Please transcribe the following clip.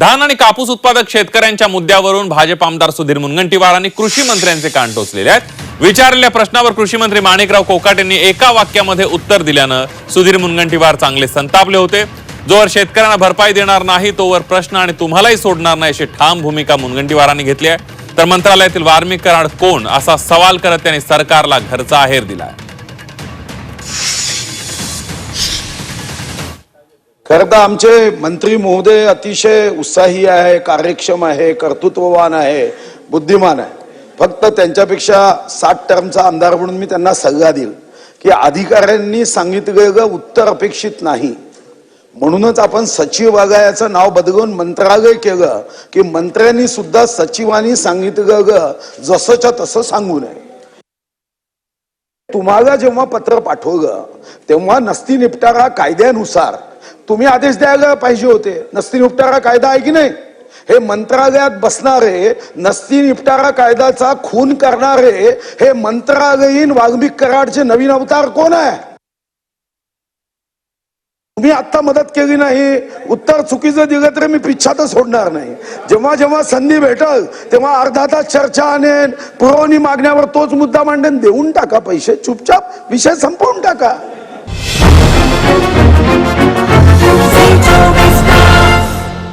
धान आणि कापूस उत्पादक शेतकऱ्यांच्या मुद्द्यावरून भाजप आमदार सुधीर मुनगंटीवारांनी कृषी मंत्र्यांचे कान टोचलेले आहेत. विचारलेल्या प्रश्नावर कृषी मंत्री माणिकराव कोकाट यांनी एका वाक्यामध्ये उत्तर दिल्यानं सुधीर मुनगंटीवार चांगले संतापले होते. जोवर शेतकऱ्यांना भरपाई देणार नाही तोवर प्रश्न आणि तुम्हालाही सोडणार नाही अशी ठाम भूमिका मुनगंटीवारांनी घेतली आहे. तर मंत्रालयातील वार्मिक कराड कोण असा सवाल करत त्यांनी सरकारला घरचा आहेर दिलाय. खरं तर आमचे मंत्री महोदय अतिशय उत्साही आहे कार्यक्षम आहे कर्तृत्ववान आहे बुद्धिमान आहे. फक्त त्यांच्यापेक्षा सात टर्मचा आमदार म्हणून मी त्यांना सल्ला देईल की अधिकाऱ्यांनी सांगितलेलं उत्तर अपेक्षित नाही. म्हणूनच आपण सचिवालयाचं नाव बदलून मंत्रालय केलं की मंत्र्यांनी सुद्धा सचिवांनी सांगितलं ग जसंच्या तसं सांगू नये. तुम्हाला जेव्हा पत्र पाठवलं तेव्हा नसती निपटारा कायद्यानुसार तुम्ही आदेश द्यायला पाहिजे होते. नसती निपटारा कायदा आहे की नाही? हे मंत्रालयात बसणारे नसती निपटारा कायद्याचा खून करणारे हे मंत्रालयीन वाल्मिक कराडचे नवीन अवतार कोण आहे? तुम्ही आत्ता मदत केली नाही. उत्तर चुकीचं दिलं तर मी पिच्छातच सोडणार नाही. जेव्हा जेव्हा संधी भेटल तेव्हा अर्धा तास चर्चा आणेन पुरवणी मागण्यावर तोच मुद्दा मांडेन. देऊन टाका पैसे चुपचाप विषय संपवून टाका.